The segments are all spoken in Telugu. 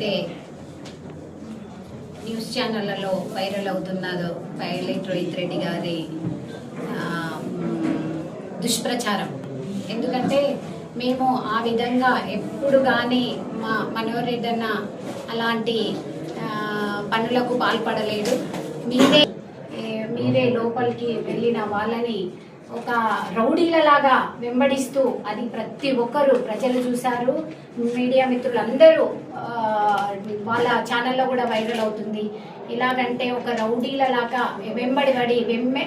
ఏదైతే న్యూస్ ఛానళ్ళలో వైరల్ అవుతున్నదో పైలట్ రోహిత్ రెడ్డి గారి దుష్ప్రచారం. ఎందుకంటే మేము ఆ విధంగా ఎప్పుడు కానీ మా మనోహర్ అలాంటి పనులకు పాల్పడలేడు మీరే మీరే లోపలికి వెళ్ళిన వాళ్ళని ఒక రౌడీలలాగా వెంబడిస్తూ అది ప్రతి ఒక్కరు ప్రజలు చూశారు. మీడియా మిత్రులందరూ వాళ్ళ ఛానల్లో కూడా వైరల్ అవుతుంది. ఎలాగంటే ఒక రౌడీలలాగా వెంబడి పడి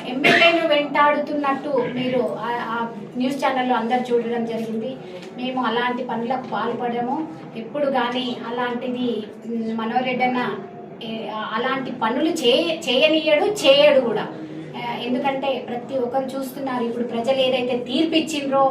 ఎమ్మెల్యేను వెంటాడుతున్నట్టు మీరు ఆ- న్యూస్ ఛానల్లో అందరు చూడడం జరిగింది. మేము అలాంటి పనులకు పాల్పడము. ఎప్పుడు కానీ అలాంటిది మనోరెడ్డన అలాంటి పనులు చేయ చేయనీయడు చేయడు కూడా. ఎందుకంటే ప్రతి ఒక్కరు చూస్తున్నారు ఇప్పుడు ప్రజలు ఏదైతే తీర్పు ఇచ్చిండ్రో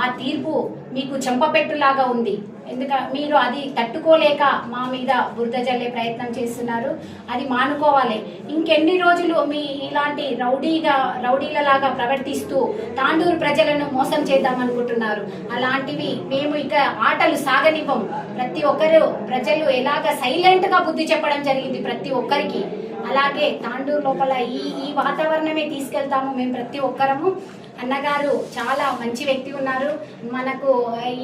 ఆ తీర్పు మీకు చెంపపెట్టులాగా ఉంది. ఎందుక మీరు అది తట్టుకోలేక మా మీద బురద జల్లే ప్రయత్నం చేస్తున్నారు అది మానుకోవాలి. ఇంకెన్ని రోజులు మీ ఇలాంటి రౌడీగా రౌడీలలాగా ప్రవర్తిస్తూ తాండూరు ప్రజలను మోసం చేద్దామనుకుంటున్నారు. అలాంటివి మేము ఇక ఆటలు సాగనివ్వం. ప్రతి ఒక్కరు ప్రజలు ఎలాగ సైలెంట్గా బుద్ధి చెప్పడం జరిగింది ప్రతి ఒక్కరికి. అలాగే తాండూరు లోపల ఈ ఈ వాతావరణమే తీసుకెళ్తాము మేము ప్రతి ఒక్కరము. అన్నగారు చాలా మంచి వ్యక్తి ఉన్నారు. మనకు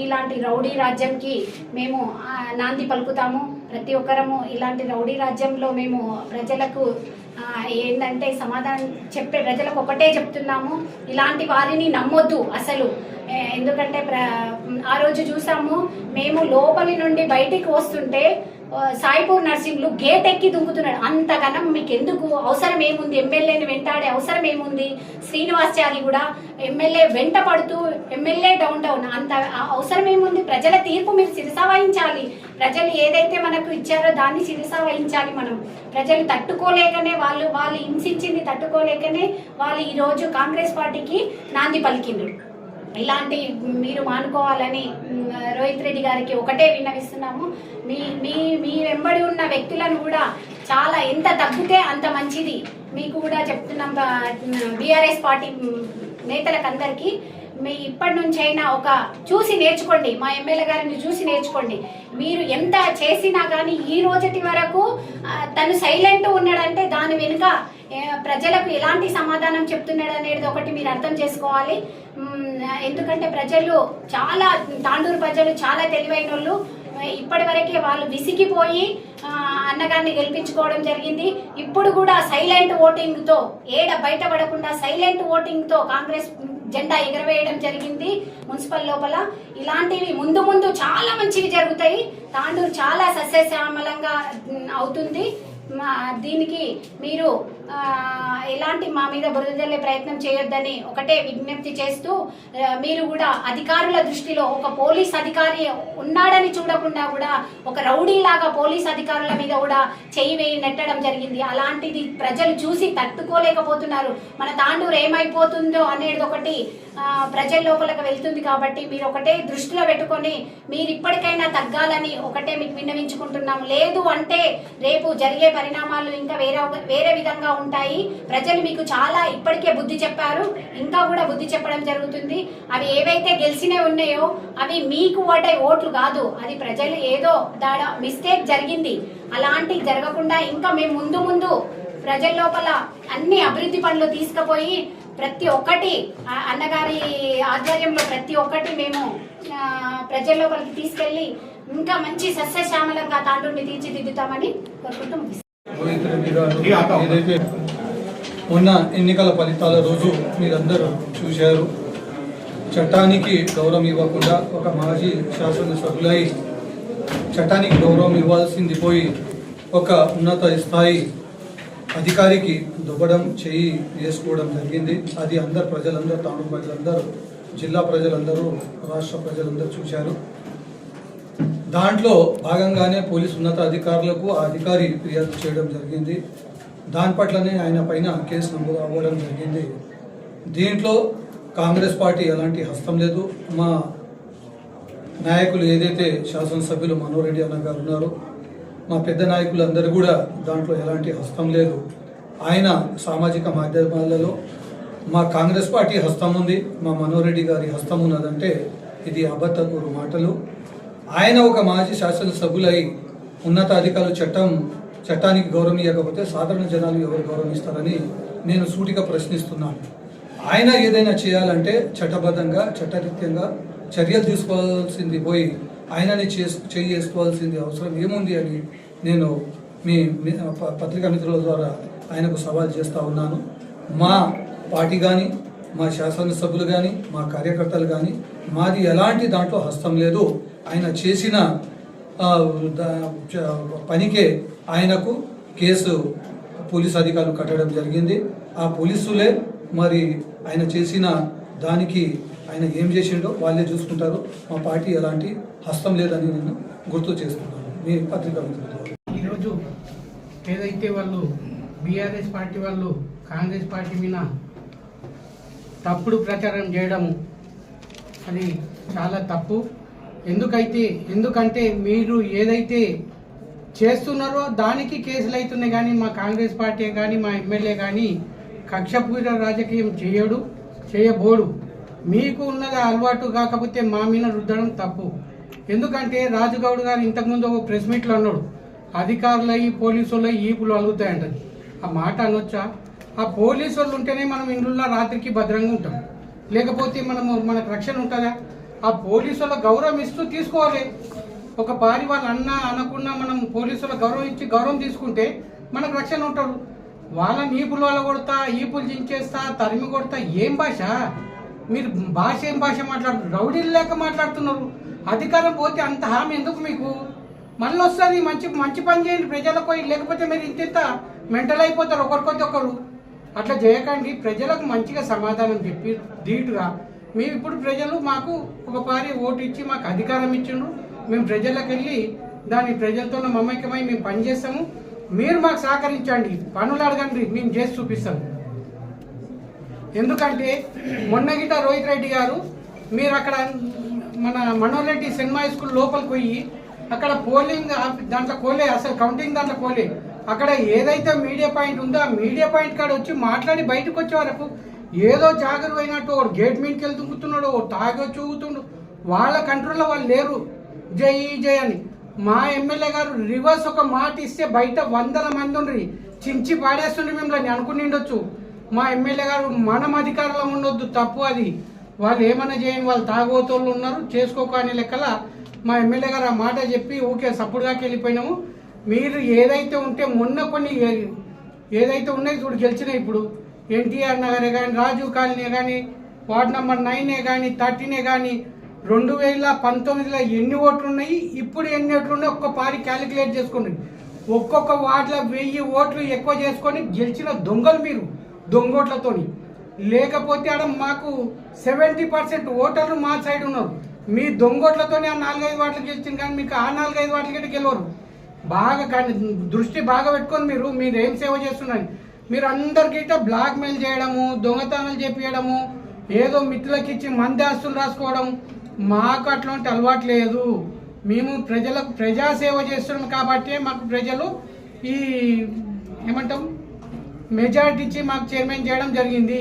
ఇలాంటి రౌడీ రాజ్యంకి మేము నాంది పలుకుతాము. ప్రతి ఒక్కరము ఇలాంటి రౌడీ రాజ్యంలో మేము ప్రజలకు ఏంటంటే సమాధానం చెప్పే ప్రజలకు ఒకటే చెప్తున్నాము. ఇలాంటి వారిని నమ్మొద్దు అసలు. ఎందుకంటే ప్ర ఆ రోజు చూసాము మేము లోపలి నుండి బయటికి వస్తుంటే సాయిపూర్ నర్సింగ్లు గేట్ ఎక్కి దుంకుతున్నాడు. అంతకన్నా మీకు ఎందుకు అవసరం ఏముంది? ఎమ్మెల్యేని వెంటాడే అవసరం ఏముంది? శ్రీనివాస్ కూడా ఎమ్మెల్యే వెంట పడుతూ ఎమ్మెల్యే డౌన్ డౌన్. అంత ఆ- అవసరం ఏముంది? ప్రజల తీర్పు మీరు శిరసా వహించాలి. ప్రజలు ఏదైతే మనకు ఇచ్చారో దాన్ని శిరసా వహించాలి మనం. ప్రజలు తట్టుకోలేకనే వాళ్ళు వాళ్ళు హింసించింది తట్టుకోలేకనే వాళ్ళు ఈరోజు కాంగ్రెస్ పార్టీకి నాంది పలికిండ్రు. ఇలాంటి మీరు మానుకోవాలని రోహిత్ రెడ్డి గారికి ఒకటే విన్నవిస్తున్నాము. మీ మీ మీ వెంబడి ఉన్న వ్యక్తులను కూడా చాలా ఎంత తగ్గితే అంత మంచిది. మీకు కూడా చెప్తున్నాం బీఆర్ఎస్ పార్టీ నేతలకు అందరికీ మీ ఇప్పటి నుంచి అయినా ఒక చూసి నేర్చుకోండి. మా ఎమ్మెల్యే గారిని చూసి నేర్చుకోండి. మీరు ఎంత చేసినా కానీ ఈ రోజుటి వరకు తను సైలెంట్ ఉన్నాడంటే దాని వెనుక ప్రజలకు ఎలాంటి సమాధానం చెప్తున్నాడు అనేది ఒకటి మీరు అర్థం చేసుకోవాలి. ఎందుకంటే ప్రజలు చాలా తాండూరు ప్రజలు చాలా తెలివైన వాళ్ళు ఇప్పటి వరకే వాళ్ళు విసిగిపోయి అన్నగారిని గెలిపించుకోవడం జరిగింది. ఇప్పుడు కూడా సైలెంట్ ఓటింగ్తో ఏడ బయటపడకుండా సైలెంట్ ఓటింగ్తో కాంగ్రెస్ జెండా ఎగరవేయడం జరిగింది మున్సిపల్ లోపల. ఇలాంటివి ముందు ముందు చాలా మంచివి జరుగుతాయి. తాండూరు చాలా సస్యశ్యామలంగా అవుతుంది. మా దీనికి మీరు ఎలాంటి మా మీద బురద జల్లే ప్రయత్నం చేయొద్దని ఒకటే విజ్ఞప్తి చేస్తూ మీరు కూడా అధికారుల దృష్టిలో ఒక పోలీస్ అధికారి ఉన్నాడని చూడకుండా కూడా ఒక రౌడీ లాగా పోలీస్ అధికారుల మీద కూడా చేయి వేయి నెట్టడం జరిగింది. అలాంటిది ప్రజలు చూసి తట్టుకోలేకపోతున్నారు. మన తాండూరు ఏమైపోతుందో అనేది ఒకటి ప్రజల లోపలికి వెళ్తుంది కాబట్టి మీరు ఒకటే దృష్టిలో పెట్టుకొని మీరు ఇప్పటికైనా తగ్గాలని ఒకటే మీకు విన్నవించుకుంటున్నాం. లేదు అంటే రేపు జరిగే పరిణామాలు ఇంకా వేరే వేరే విధంగా ఉంటాయి. ప్రజలు మీకు చాలా ఇప్పటికే బుద్ధి చెప్పారు. ఇంకా కూడా బుద్ధి చెప్పడం జరుగుతుంది. అవి ఏవైతే గెలిచినవి ఉన్నాయో అవి మీకు ఓటే ఓట్లు కాదు. అది ప్రజలు ఏదో దాడ మిస్టేక్ జరిగింది. అలాంటివి జరగకుండా ఇంకా మేము ముందు ముందు ప్రజల లోపల అన్ని అభివృద్ధి పనులు తీసుకుపోయి ప్రతి ఒక్కటి ఆ అన్నగారి ఆధ్వర్యంలో ప్రతి ఒక్కటి మేము ఆ, ప్రజల లోపలికి ఇంకా మంచి సస్యశ్యామలంగా తాండూరుని తీర్చిదిద్దుతామని కోరుకుంటూ ముగిస్తున్నాను. రోహిత్ రెడ్డి గారు ఏదైతే మొన్న ఎన్నికల ఫలితాల రోజు మీరందరూ చూశారు చట్టానికి గౌరవం ఇవ్వకుండా ఒక మాజీ శాసనసభ్యులై చట్టానికి గౌరవం ఇవ్వాల్సింది పోయి ఒక ఉన్నత స్థాయి అధికారికి దువ్వడం చేయి వేసుకోవడం జరిగింది. అది అందరు ప్రజలందరూ తాను ప్రజలందరూ జిల్లా ప్రజలందరూ రాష్ట్ర ప్రజలందరూ చూశారు. దాంట్లో భాగంగానే పోలీస్ ఉన్నత అధికారులకు ఆ అధికారి ఫిర్యాదు చేయడం జరిగింది. దాని పట్లనే ఆయన పైన కేసు నమోదు అవ్వడం జరిగింది. దీంట్లో కాంగ్రెస్ పార్టీ ఎలాంటి హస్తం లేదు. మా నాయకులు ఏదైతే శాసనసభ్యులు మనోరెడ్డి అన్న గారు ఉన్నారో మా పెద్ద నాయకులందరూ కూడా దాంట్లో ఎలాంటి హస్తం లేదు. ఆయన సామాజిక మాధ్యమాలలో మా కాంగ్రెస్ పార్టీ హస్తం ఉంది మా మనోరెడ్డి గారి హస్తం ఉన్నదంటే ఇది అబద్ధకూరు మాటలు. ఆయన ఒక మాజీ శాసనసభ్యులై ఉన్నతాధికారులు చట్టం చట్టానికి గౌరవం ఇవ్వకపోతే సాధారణ జనాలు ఎవరు గౌరవిస్తారని నేను సూటిగా ప్రశ్నిస్తున్నాను. ఆయన ఏదైనా చేయాలంటే చట్టబద్ధంగా చట్టరీత్యంగా చర్యలు తీసుకోవాల్సింది పోయి ఆయనని చేసు చేయి చేసుకోవాల్సింది అవసరం ఏముంది అని నేను మీ పత్రికా మిత్రుల ద్వారా ఆయనకు సవాల్ చేస్తూ ఉన్నాను. మా పార్టీ కానీ మా శాసనసభ్యులు కానీ మా కార్యకర్తలు కానీ మాది ఎలాంటి దాంట్లో హస్తం లేదు. ఆయన చేసిన పనికే ఆయనకు కేసు పోలీస్ అధికారులు కట్టడం జరిగింది. ఆ పోలీసులే మరి ఆయన చేసిన దానికి ఆయన ఏం చేసిండో వాళ్ళే చూసుకుంటారు. మా పార్టీ ఎలాంటి హస్తం లేదని నేను గుర్తు చేస్తున్నాను. మీ పత్రికా ఈరోజు ఏదైతే వాళ్ళు బీఆర్ఎస్ పార్టీ వాళ్ళు కాంగ్రెస్ పార్టీ మీద తప్పుడు ప్రచారం చేయడము అది చాలా తప్పు. ఎందుకైతే ఎందుకంటే మీరు ఏదైతే చేస్తున్నారో దానికి కేసులు అవుతున్నాయి కానీ మా కాంగ్రెస్ పార్టీ కానీ మా ఎమ్మెల్యే కానీ కక్షపూర రాజకీయం చేయడు చేయబోడు. మీకు ఉన్నది అలవాటు కాకపోతే మా మీద రుద్దడం తప్పు. ఎందుకంటే రాజుగౌడ్ గారు ఇంతకుముందు ఒక ప్రెస్ మీట్లో అన్నాడు పోలీసు పోలీసులు ఈపులు అలుగుతాయంటది. ఆ మాట అనొచ్చా? ఆ పోలీసు వాళ్ళు ఉంటేనే మనం ఇండ్లలో రాత్రికి భద్రంగా ఉంటాం. లేకపోతే మనము మనకు రక్షణ ఉంటుందా? ఆ పోలీసుల గౌరవం ఇస్తూ తీసుకోవాలి. ఒక పారి వాళ్ళు అన్న అనకుండా మనం పోలీసుల గౌరవం ఇచ్చి గౌరవం తీసుకుంటే మనకు రక్షణ ఉంటాడు వాళ్ళ ఈపులు వాళ్ళ కొడతా ఈపులు చించేస్తా తరిమి కొడతా ఏం భాష? మీరు భాష ఏం భాష మాట్లాడుతున్నారు? రౌడీలు లేక మాట్లాడుతున్నారు. అధికారం పోతే అంత హామీ ఎందుకు మీకు? మళ్ళీ వస్తుంది మంచి మంచి పని చేయండి ప్రజలకు లేకపోతే మీరు ఇంత మెంటల్ అయిపోతారు. ఒకరికొద్ది ఒకరు అట్లా చేయకండి ప్రజలకు మంచిగా సమాధానం చెప్పి ధీటుగా మేము ఇప్పుడు ప్రజలు మాకు ఒక పారి ఓటు ఇచ్చి మాకు అధికారం ఇచ్చిండ్రు మేము ప్రజలకు వెళ్ళి దాని ప్రజలతో మమైక్యమై మేము పనిచేస్తాము మీరు మాకు సహకరించండి పనులు అడగండి మేము చేసి చూపిస్తాము. ఎందుకంటే మొన్న గిట రోహిత్ రెడ్డి గారు మీరు అక్కడ మన మనోహర్ రెడ్డి సినిమా స్కూల్ లోపలికి పోయి అక్కడ పోలింగ్ దాంట్లో కోలే అసలు కౌంటింగ్ దాంట్లో కోలే అక్కడ ఏదైతే మీడియా పాయింట్ ఉందో ఆ మీడియా పాయింట్ కాడ వచ్చి మాట్లాడి బయటకు వచ్చే వరకు ఏదో జాగ్రత్త అయినట్టు ఒకడు గేట్ మీదకి వెళ్ళి దుంకుతున్నాడు ఒకడు తాగో చూగుతుండు వాళ్ళ కంట్రోల్లో వాళ్ళు లేరు. జై జై అని. మా ఎమ్మెల్యే గారు రివర్స్ ఒక మాట ఇస్తే బయట వందల మంది ఉండ్రి. చించి పాడేస్తుండ్రి మిమ్మల్ని అనుకునిండొచ్చు మా ఎమ్మెల్యే గారు మనం అధికారంలో ఉండొద్దు తప్పు అది. వాళ్ళు ఏమైనా చేయని వాళ్ళు తాగోతోళ్ళు ఉన్నారు చేసుకోకని లెక్కల. మా ఎమ్మెల్యే గారు ఆ మాట చెప్పి ఊకే సప్పుడుగాకి వెళ్ళిపోయినాము. మీరు ఏదైతే ఉంటే మొన్న కొన్ని ఏదైతే ఉన్నాయో చూడు గెలిచినాయి ఇప్పుడు. ఎన్టీఆర్ నగరే కానీ రాజీవ్ కాలనీ కానీ వార్డ్ నెంబర్ నైనే కానీ థర్టీనే కానీ రెండు వేల పంతొమ్మిదిలో ఎన్ని ఓట్లు ఉన్నాయి? ఇప్పుడు ఎన్ని ఓట్లు ఉన్నాయి? ఒక్క పారి క్యాలిక్యులేట్ చేసుకోండి. ఒక్కొక్క వార్డులో వెయ్యి ఓట్లు ఎక్కువ చేసుకొని గెలిచిన దొంగలు మీరు దొంగోట్లతోని. లేకపోతే ఆడ మాకు సెవెంటీ పర్సెంట్ ఓటర్లు మా సైడ్ ఉన్నారు. మీ దొంగోట్లతోనే ఆ నాలుగైదు వాటికి గెలిచింది కానీ మీకు ఆ నాలుగైదు వాటికి గెలవరు. బాగా కానీ దృష్టి బాగా పెట్టుకొని మీరు మీరు ఏం సేవ చేస్తున్నారు? మీరు అందరికీ బ్లాక్ మెయిల్ చేయడము దొంగతనాలు చేపించడము ఏదో మిత్రులకి ఇచ్చి మంది ఆస్తులు రాసుకోవడం మాకు అట్లాంటి అలవాటు లేదు. మేము ప్రజలకు ప్రజా సేవ చేస్తున్నాం కాబట్టి మాకు ప్రజలు ఈ ఏమంటాం? మెజారిటీ ఇచ్చి మాకు చైర్మన్ చేయడం జరిగింది.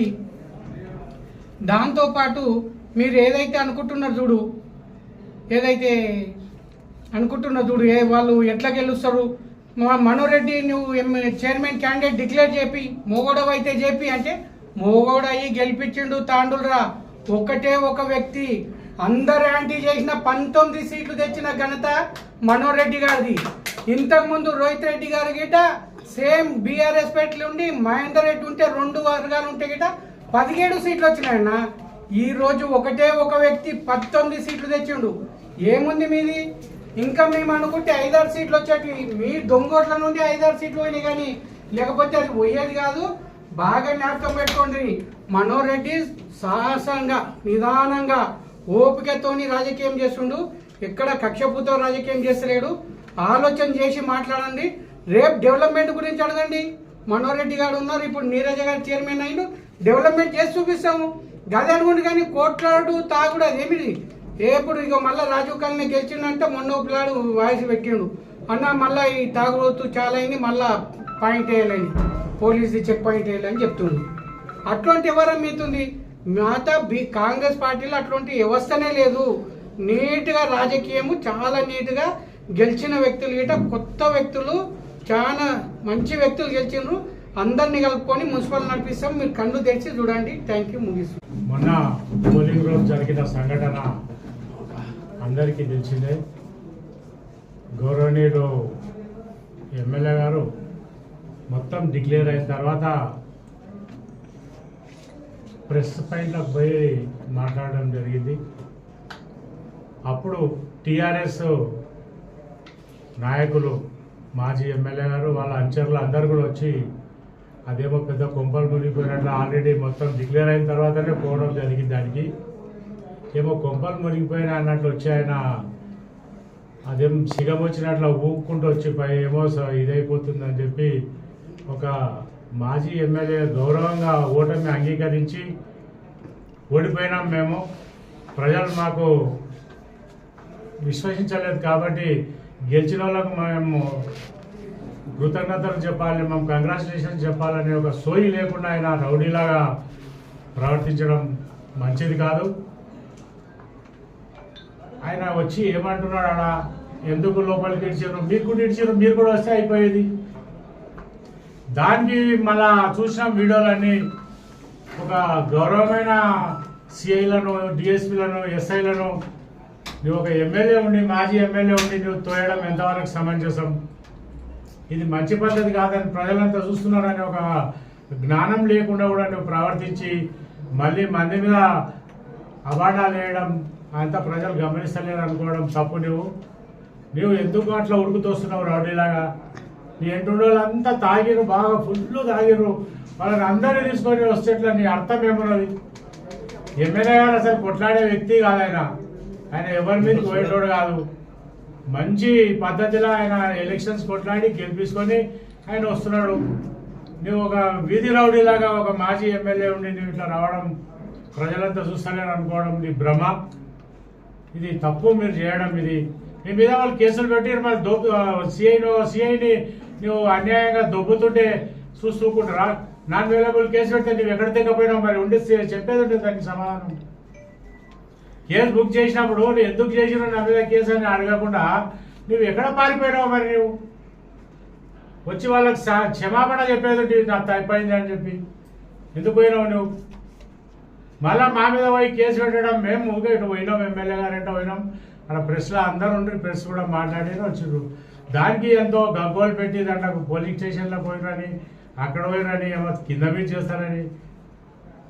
దాంతోపాటు మీరు ఏదైతే అనుకుంటున్నారు చూడు ఏదైతే అనుకుంటున్నా చూడు ఏ వాళ్ళు ఎట్లా గెలుస్తారు? మనోరెడ్డి నువ్వు చైర్మన్ క్యాండిడేట్ డిక్లేర్ చేపి మోగోడవ అయితే చేపి అంటే మోగోడ అయ్యి గెలిపించిండు తాండూలరా. ఒకటే ఒక వ్యక్తి అందరు యాంటీ చేసిన పంతొమ్మిది సీట్లు తెచ్చిన ఘనత మనోరెడ్డి గారిది. ఇంతకుముందు రోహిత్ రెడ్డి గారి గిట సేమ్ బీఆర్ఎస్ పెట్లు ఉండి మహేందర్ రెడ్డి ఉంటే రెండు వర్గాలు ఉంటే గిట పదిహేడు సీట్లు వచ్చినాయన్న. ఈరోజు ఒకటే ఒక వ్యక్తి పంతొమ్మిది సీట్లు తెచ్చిండు. ఏముంది మీది? ఇంకా మేము అనుకుంటే ఐదారు సీట్లు వచ్చేటి మీ దొంగోట్ల నుండి ఐదారు సీట్లు పోయినాయి కానీ లేకపోతే అది పోయేది కాదు. బాగా జ్ఞాపకం పెట్టుకోండి. మనోహర్ రెడ్డి సాహసంగా నిదానంగా ఓపికతోని రాజకీయం చేస్తుండు. ఎక్కడ కక్షపుతో రాజకీయం చేస్తలేడు. ఆలోచన చేసి మాట్లాడండి. రేపు డెవలప్మెంట్ గురించి అడగండి. మనోహర్ రెడ్డి గారు ఉన్నారు. ఇప్పుడు నీరజ గారు చైర్మన్ అయిన డెవలప్మెంట్ చేసి చూపిస్తాము. గదే అనుకోండి కానీ కోట్లాడు తాగుడు అదేమిటి? ఎప్పుడు ఇక మళ్ళీ రాజీవ్ కాలనీ గెలిచిండంటే మొన్న పిల్లాడు వాయిస్ పెట్టిండు. అన్న మళ్ళీ ఈ తాగుడుతూ చాలా అయింది పాయింట్ వేయాలని పోలీసు చెక్ పాయింట్ వేయాలని చెప్తుండు. అటువంటి ఎవరం మీతుంది మాత బి కాంగ్రెస్ పార్టీలో అటువంటి వ్యవస్థనే లేదు. నీట్గా రాజకీయము చాలా నీట్గా గెలిచిన వ్యక్తులు గిట కొత్త వ్యక్తులు చాలా మంచి వ్యక్తులు గెలిచిండ్రు. అందరినీ కలుపుకొని మున్సిపల్ నడిపిస్తాం. మీరు కళ్ళు తెరిచి చూడండి. థ్యాంక్ యూ ముగిస్తాం మొన్న పోలింగ్ రోజు జరిగిన సంఘటన అందరికీ తెలిసిందే గౌరవనీయుడు ఎమ్మెల్యే గారు మొత్తం డిక్లేర్ అయిన తర్వాత ప్రెస్ పైన పోయి మాట్లాడడం జరిగింది. అప్పుడు టీఆర్ఎస్ నాయకులు మాజీ ఎమ్మెల్యే గారు వాళ్ళ అంచర్లు అందరు కూడా వచ్చి అదేమో పెద్ద కొంపలు మునిగిపోయినట్లు ఆల్రెడీ మొత్తం డిక్లేర్ అయిన తర్వాతనే పోవడం జరిగింది దానికి. ఏమో కొంపలు మునిగిపోయినా అన్నట్లు వచ్చి ఆయన అదేం సిగం వచ్చినట్లు ఊపుకుంటూ వచ్చి పై ఏమో స- ఇదైపోతుందని చెప్పి ఒక మాజీ ఎమ్మెల్యే గౌరవంగా ఓటమి అంగీకరించి ఓడిపోయినాం మేము. ప్రజలు మాకు విశ్వసించలేదు కాబట్టి గెలిచిన వాళ్ళకు మేము కృతజ్ఞతలు చెప్పాలి మేము కంగ్రాచులేషన్ చెప్పాలనే ఒక సోయి లేకుండా ఆయన రౌడీలాగా ప్రవర్తించడం మంచిది కాదు. ఆయన వచ్చి ఏమంటున్నాడు ఆడ ఎందుకు లోపలికి ఇడిచారు? మీకు కూడా ఇడిచారు మీరు కూడా వస్తే అయిపోయేది. దానికి మళ్ళా చూసిన వీడియోలన్నీ ఒక గౌరవమైన సిఐలను డిఎస్పీలను ఎస్ఐలను నువ్వు ఒక ఎమ్మెల్యే ఉండి మాజీ ఎమ్మెల్యే ఉండి నువ్వు తోయడం ఎంతవరకు సమంజసం? ఇది మంచి పద్ధతి కాదని ప్రజలంతా చూస్తున్నారని ఒక జ్ఞానం లేకుండా కూడా నువ్వు ప్రవర్తించి మళ్ళీ మంది మీద అవార్డాలు వేయడం అంతా ప్రజలు గమనిస్తలేరు అనుకోవడం తప్పు నువ్వు నువ్వు ఎందుకు అట్లా ఉడుకుతోస్తున్నావు రౌడీలాగా నీ ఎంటుండోళ్ళంతా అంతా తాగిరు బాగా ఫుల్ తాగిరు వాళ్ళని అందరినీ తీసుకొని వస్తేట్లా నీ అర్థం ఏమన్నది? ఎమ్మెల్యే గారు అసలు కొట్లాడే వ్యక్తి కాదు ఆయన ఆయన ఎవరి మీద పోయేటోడు కాదు. మంచి పద్ధతిలో ఆయన ఎలక్షన్స్ కొట్లాడి గెలిపించుకొని ఆయన వస్తున్నాడు. నువ్వు ఒక వీధి రౌడీలాగా ఒక మాజీ ఎమ్మెల్యే ఉండి నువ్వు ఇట్లా రావడం ప్రజలంతా చూస్తలేరు అనుకోవడం నీ భ్రమ. ఇది తప్పు మీరు చేయడం ఇది. మీ మీద వాళ్ళు కేసులు పెట్టి మరి దొబ్బు సిఐను సిఐని నువ్వు అన్యాయంగా దొబ్బుతుంటే చూసుకుంటారా నాన్ అవైలబుల్ కేసు పెడితే నువ్వు ఎక్కడ తెగపోయినావు మరి? ఉండి చెప్పేది ఉంటుంది దానికి సమాధానం. కేసు బుక్ చేసినప్పుడు నువ్వు ఎందుకు చేసినావు నా మీద కేసు అని అడగకుండా నువ్వు ఎక్కడ పారిపోయినావు మరి నువ్వు? వచ్చి వాళ్ళకి క్షమాపణ చెప్పేది నాకు తప్పైంది అని చెప్పి. ఎందుకు పోయినావు నువ్వు? మళ్ళా మా మీద పోయి కేసు పెట్టడం మేము ఊరికే ఇటు పోయినాం ఎమ్మెల్యే గారు అంటే పోయినాం. అక్కడ ప్రెస్లో అందరూ ఉండి ప్రెస్ కూడా మాట్లాడి వచ్చారు దానికి ఎంతో గగ్గోలు పెట్టి దాంట్లో పోలీస్ స్టేషన్లో పోయినని అక్కడ పోయినని ఏమో కింద మీద చేస్తారని.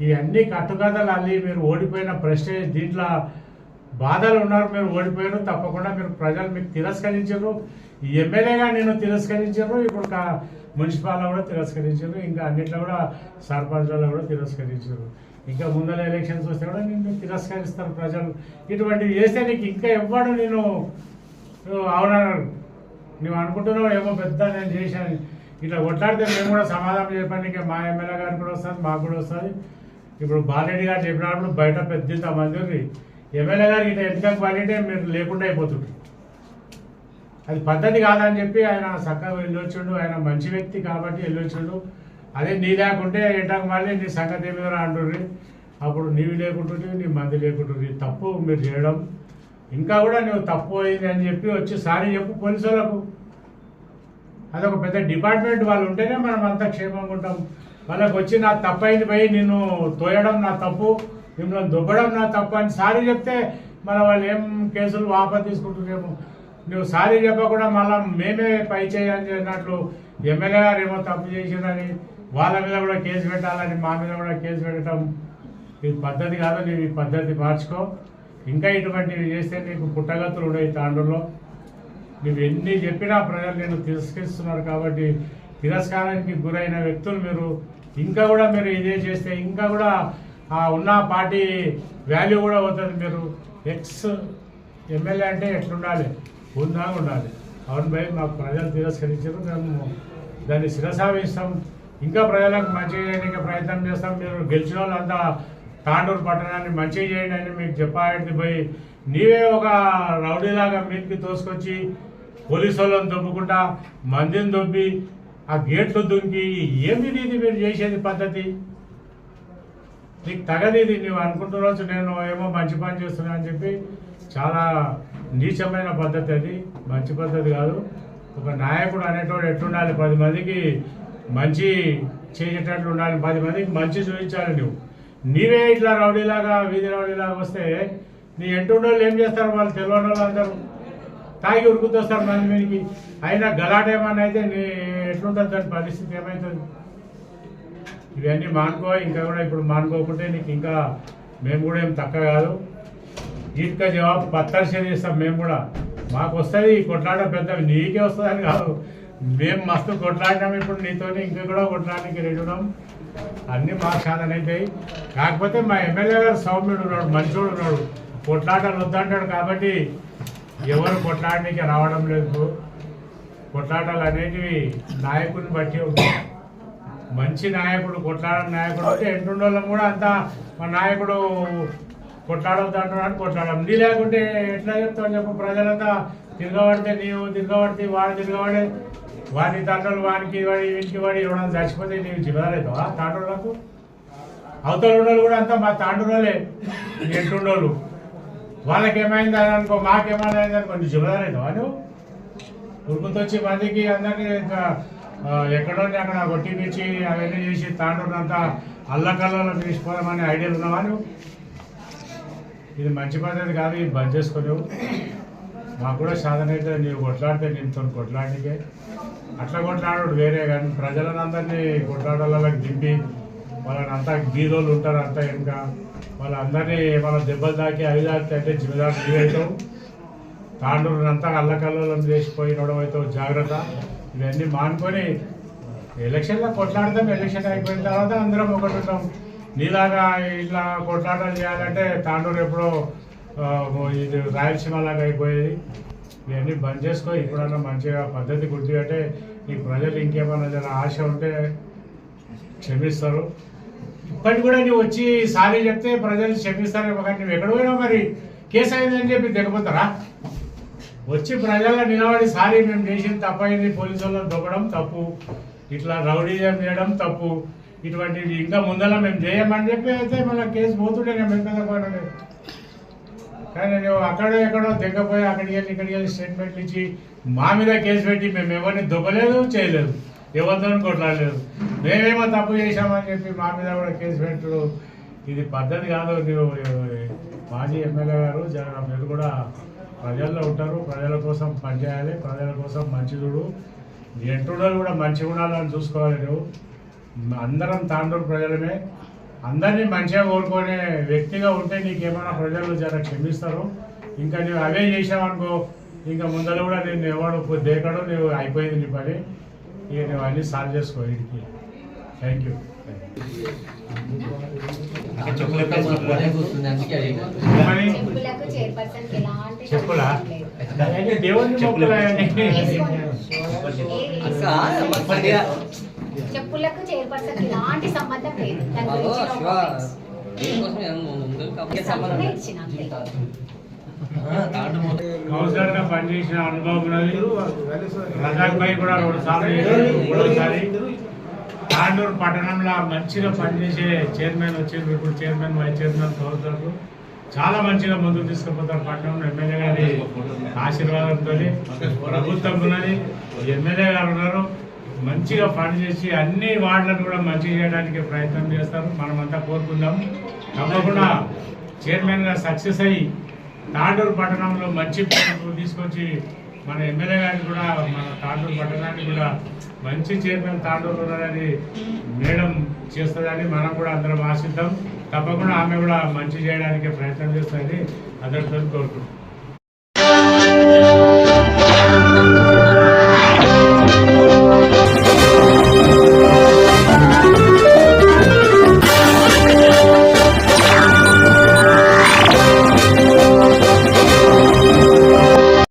ఇవన్నీ కట్టుకథలు అల్లి మీరు ఓడిపోయిన ప్రెస్టేజ్ దీంట్లో బాధలు ఉన్నారు మీరు ఓడిపోయారు తప్పకుండా మీరు ప్రజలు మీకు తిరస్కరించారు. ఎమ్మెల్యేగా నేను తిరస్కరించారు ఇప్పుడు మున్సిపాల్లో కూడా తిరస్కరించారు ఇంకా అన్నిట్లో కూడా సర్పంచ్లలో కూడా తిరస్కరించారు. ఇంకా ముందర ఎలక్షన్స్ వస్తే కూడా నిన్ను తిరస్కరిస్తారు ప్రజలు. ఇటువంటివి చేస్తే నీకు ఇంకా ఎవ్వడు నేను నువ్వు నువ్వు అనుకుంటున్నావు ఏమో పెద్ద నేను చేశాను. ఇట్లా కొట్లాడితే మేము కూడా సమాధానం చెప్పడానికి మా ఎమ్మెల్యే గారు కూడా వస్తుంది మాకు కూడా వస్తుంది ఇప్పుడు బాలరెడ్డి గారు చెప్పినప్పుడు బయట పెద్ద మంది ఉంది. ఎమ్మెల్యే గారు ఇట్లా ఎందుకు పడితే మీరు లేకుండా అయిపోతుంది అది పద్ధతి కాదని చెప్పి ఆయన చక్కగా వెళ్ళొచ్చుడు. ఆయన మంచి వ్యక్తి కాబట్టి వెళ్ళొచ్చుడు. అదే నీ లేకుంటే ఏంటంటే మళ్ళీ నీ సంగతి ఏమి అంటుర్రి అప్పుడు నీవి లేకుంటుంది నీ మంది లేకుంటుంది తప్పు మీరు చేయడం. ఇంకా కూడా నువ్వు తప్పు అయింది అని చెప్పి వచ్చి సారీ చెప్పు పోలీసు వాళ్ళకు. అదొక పెద్ద డిపార్ట్మెంట్ వాళ్ళు ఉంటేనే మనం అంతా క్షేమంగా ఉంటాం. వాళ్ళకి వచ్చి నా తప్పు అయింది పోయి నిన్ను తోయడం నా తప్పు మిమ్మల్ని దుబ్బడం నా తప్పు అని సారీ చెప్తే మన వాళ్ళు ఏం కేసులు వాపస్ తీసుకుంటున్నాము నువ్వు సారీ చెప్పకుండా మళ్ళీ మేమే పై చేయాలి అన్నట్లు ఎమ్మెల్యే గారు ఏమో తప్పు చేసిందని వాళ్ళ మీద కూడా కేసు పెట్టాలని మా మీద కూడా కేసు పెట్టడం ఇది పద్ధతి కాదు నీవు ఈ పద్ధతి మార్చుకో. ఇంకా ఇటువంటివి చేస్తే నీకు పుట్టగతులు ఉన్నాయి తాండూరులో. నువ్వు ఎన్ని చెప్పినా ప్రజలు నేను తిరస్కరిస్తున్నారు కాబట్టి తిరస్కారానికి గురైన వ్యక్తులు మీరు. ఇంకా కూడా మీరు ఇదే చేస్తే ఇంకా కూడా ఆ ఉన్న పార్టీ వాల్యూ కూడా అవుతుంది మీరు. ఎక్స్ ఎమ్మెల్యే అంటే ఎట్లుండాలి? ఉందా ఉండాలి. అవును భయ్ మాకు ప్రజలు తిరస్కరించారు. మేము దాన్ని శిరసావిస్తాం. ఇంకా ప్రజలకు మంచి చేయడానికి ప్రయత్నం చేస్తాం. మీరు గెలిచిన వాళ్ళంతా తాండూరు పట్టణాన్ని మంచి చేయండి అని మీకు చెప్పాడింది పోయి నీవే ఒక రౌడీలాగా మీదకి తోసుకొచ్చి పోలీసు వాళ్ళని దొబ్బుకుంటా మందిని దొబ్బి ఆ గేట్లు దుంకి ఏమి ఇది మీరు చేసేది పద్ధతి? నీకు తగది ఇది నువ్వు అనుకుంటున్న రోజు నేను ఏమో మంచి పని చేస్తున్నా అని చెప్పి చాలా నీచమైన పద్ధతి అది. మంచి పద్ధతి కాదు. ఒక నాయకుడు అనేటోడు ఎట్లుండాలి? పది మందికి మంచి చేసేటట్లు ఉండాలి పది మందికి మంచి చూపించాలి నువ్వు. నీవే ఇట్లా రౌడీలాగా వీధి రౌడీలాగా వస్తే నీ ఎంటుండోళ్ళు ఏం చేస్తారు? వాళ్ళు తెలియని వాళ్ళు అందరూ తాగి ఉరుకుతొస్తారు మంది మీదకి. అయినా గలాట అయితే నీ ఎట్లుంటుంది దాని పరిస్థితి ఏమవుతుంది ఇవన్నీ మానుకో. ఇంకా కూడా ఇప్పుడు మానుకోకుంటే నీకు ఇంకా మేము కూడా ఏం తక్కువ కాదు. వీటికి జవాబు పత్తర్ చేస్తాం మేము కూడా. మాకు వస్తుంది ఈ కొట్లాట పెద్ద నీకే వస్తుందని కాదు. మేము మస్తు కొట్లాడినాం ఇప్పుడు నీతోని ఇంకా కూడా కొట్లాడడానికి రెడీ ఉన్నాం. అన్నీ మా సాధన కాకపోతే మా ఎమ్మెల్యే గారు సౌమ్యుడు ఉన్నాడు మంచోడు ఉన్నాడు. కొట్లాటలు వద్దంటాడు కాబట్టి ఎవరు కొట్లాడడానికి రావడం లేదు. కొట్లాటలు అనేటివి నాయకుడిని బట్టి ఉంటాయి. మంచి నాయకుడు కొట్లాడని నాయకుడు అయితే ఎంటుండోళ్ళం కూడా అంతా మా నాయకుడు కొట్లాడొద్దంటున్నాడు కొట్లాడడం. నీ లేకుంటే ఎట్లా చెప్తావు చెప్పు. ప్రజలంతా తిరగబడితే నీవు తిరగబడితే వాడు తిరగబడే వారి తండ్రులు వానికి వాడి ఇంటికి వాడి ఎవరైనా చచ్చిపోతే నీవు ఆ తాండ్రులకు అవతల ఉన్నోళ్ళు కూడా అంతా మా తాండ్రులే ఎంటుండోళ్ళు వాళ్ళకి ఏమైంది అని అనుకో మాకేమైంది అనుకో నీ జిమ్మదారైతావా అని ఉరుకుతొచ్చి మందికి అందరినీ ఇంకా, ఆ, ఎక్కడో అక్కడ కొట్టిపించి అవన్నీ చేసి తాండ్రునంతా అల్లకల్లలో తీసిపోదామని ఐడియాలు ఉన్నావా నువ్వు? ఇది మంచి పద్ధతి కాదు ఇది బంద్ చేసుకోలేవు మాకు కూడా సాధన అయితే నీవు కొట్లాడితే తను కొట్లాడికే అట్లా కొట్లాడు వేరే కానీ. ప్రజలను అందరినీ కొట్లాడాలకు దింపి వాళ్ళని అంతా బీదోళ్ళు ఉంటారు అంతా ఇంకా వాళ్ళందరినీ వాళ్ళ దెబ్బలు తాకి అవి తాకితే అంటే జిమ్మదారు నీవైతావు తాండూరు అంతా అల్లకల్లోలం చేసిపోయినడం అయితే జాగ్రత్త. ఇవన్నీ మానుకొని ఎలక్షన్లో కొట్లాడతాం ఎలక్షన్ అయిపోయిన తర్వాత అందరం ఒకటి ఉంటాం. నీలాగా ఇట్లా కొట్లాటలు చేయాలంటే తాండూరు ఎప్పుడో ఇది రాయలసీమ లాగా అయిపోయేది. ఇవన్నీ బంద్ చేసుకో. ఇప్పుడన్నా మంచిగా పద్ధతి గుర్తుపెట్టే. ఈ ప్రజలు ఇంకేమన్నా జర ఆశ ఉంటే క్షమిస్తారు. ఇప్పటికి కూడా నువ్వు వచ్చి సారీ చెప్తే ప్రజలు క్షమిస్తారేమో కానీ నువ్వు ఎక్కడ పోయినావు మరి? కేసు అయిందని చెప్పి దిగపోతారా వచ్చి ప్రజల నిలబడి సారీ మేము చేసింది తప్పైంది. పోలీసు వాళ్ళని దొబ్బడం తప్పు. ఇట్లా రౌడీజం చేయడం తప్పు. ఇటువంటివి ఇంకా ముందర మేము చేయమని చెప్పి అయితే మళ్ళీ కేసు పోతుండే మేము మీద కానీ నువ్వు అక్కడో ఎక్కడో దిగపోయి అక్కడికి వెళ్ళి ఇక్కడికి వెళ్ళి స్టేట్మెంట్లు ఇచ్చి మా మీద కేసు పెట్టి మేము ఎవరిని దొబ్బలేదు చేయలేదు. ఎవరితో కొట్లాడలేదు. మేమేమో తప్పు చేశామని చెప్పి మా మీద కూడా కేసు పెట్టడు ఇది పద్ధతి కాదు నువ్వు మాజీ ఎమ్మెల్యే గారు మీరు కూడా ప్రజల్లో ఉంటారు. ప్రజల కోసం పనిచేయాలి ప్రజల కోసం మంచి చూడు. ఎంటుడలు కూడా మంచిగా ఉండాలని చూసుకోవాలి నువ్వు. అందరం తాండూరు ప్రజలమే. అందరినీ మంచిగా కోరుకునే వ్యక్తిగా ఉంటే నీకేమైనా ప్రజలు జర క్షమిస్తారు. ఇంకా నువ్వు అవే చేసావనుకో ఇంకా ముందర కూడా నేను ఎవడు దేకడు నువ్వు అయిపోయింది నీ పని. ఇక నువ్వు అన్నీ సాల్వ్ చేసుకో వీడికి. థ్యాంక్ యూ చెప్పులా? దేవుని. వేసుకోండి. చెప్పులకు చైర్పర్సన్ ఎలాంటి సంబంధం లేదు. దాని. కౌన్సిలర్గా పనిచేసిన అనుభవం ఉన్నది. రజాక్ భాయ్ కూడా రెండు సార్లు చేశారు మూడోసారి. తాండూరు పట్టణంలో మంచిగా పనిచేసే చైర్మన్ వచ్చారు. ఇప్పుడు చైర్మన్ వైస్ చైర్మన్ కౌన్సిలర్లు చాలా మంచిగా ముందుకు తీసుకుపోతారు పట్టణంలో ఎమ్మెల్యే గారి ఆశీర్వాదంతో ప్రభుత్వం ఉన్నది. ఎమ్మెల్యే గారు ఉన్నారు. మంచిగా పనిచేసి అన్ని వార్డులను కూడా మంచి చేయడానికి ప్రయత్నం చేస్తారు. మనమంతా కోరుకుందాం. తప్పకుండా చైర్మన్గా సక్సెస్ అయ్యి తాండూరు పట్టణంలో మంచి తీసుకొచ్చి మన ఎమ్మెల్యే గారిని కూడా మన తాండూరు పట్టణానికి కూడా మంచి చైర్మన్ తాండూరు ఉన్నదని మేడం చేస్తుందని మనం కూడా అందరం ఆశిద్దాం. తప్పకుండా ఆమె కూడా మంచి చేయడానికి ప్రయత్నం చేస్తుంది. అందరితో కోరుకుంటున్నాం.